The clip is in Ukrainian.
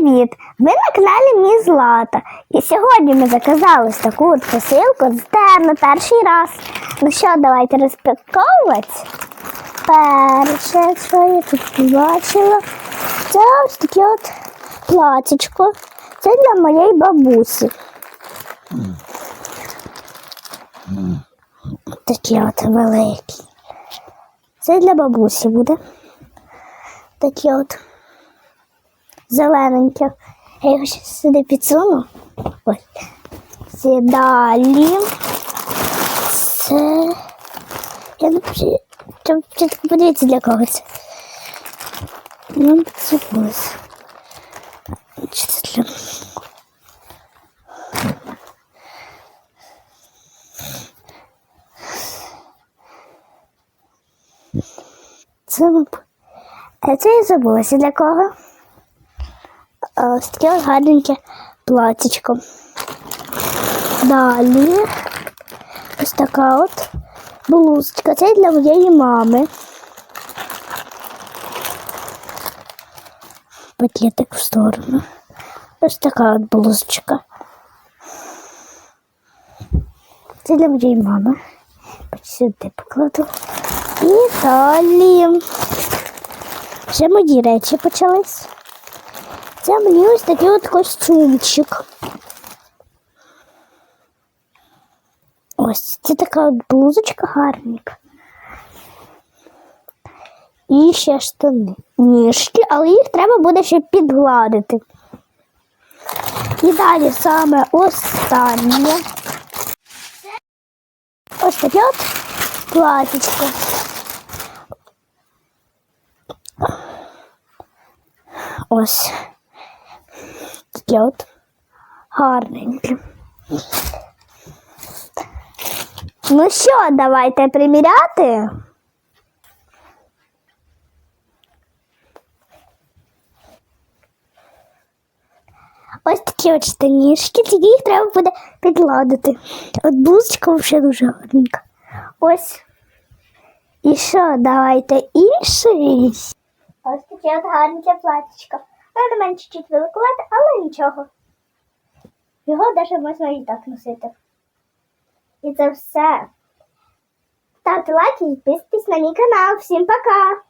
Привіт! Ви на каналі Мій Злата. І сьогодні ми заказали ось таку от посилку з на перший раз. Ну що, давайте розпаковувати. Перше, що я тут побачила, це ось таке от платічко. Це для моєї бабусі. Такі от великі. Це для бабусі буде. Такі от зелененьке. Я його ще сюди підсуну. Ось. Це далі. Це. Я не спочатку подивитися для кого це. Ну, це ось. Чи це для. Це. Це я забулася для кого. Ось таке гарненьке платічко. Далі ось така от блузочка. Це для моєї мами. Пакетик в сторону. Ось така от блузочка. Це для моєї мами. Сюди покладу. І далі. Вже мої речі почались. Це мені ось такий от костюмчик. Ось це така от блузочка гарненька. І ще штани. Ніжки, але їх треба буде ще підгладити. І далі саме останнє. Ось таке от платічко. Ось. Таке от гарненьке. Ну що, давайте приміряти. Ось такі от штанішки, тільки їх треба буде підладити. От блузочка взагалі дуже гарненька. Ось. І що, давайте інший. Ось таке от гарненьке платічко. Воно на мене чуть-чуть великувати, але нічого. Його навіть можна і так носити. І це все. Ставте лайки і підписуйтесь на мій канал. Всім пока!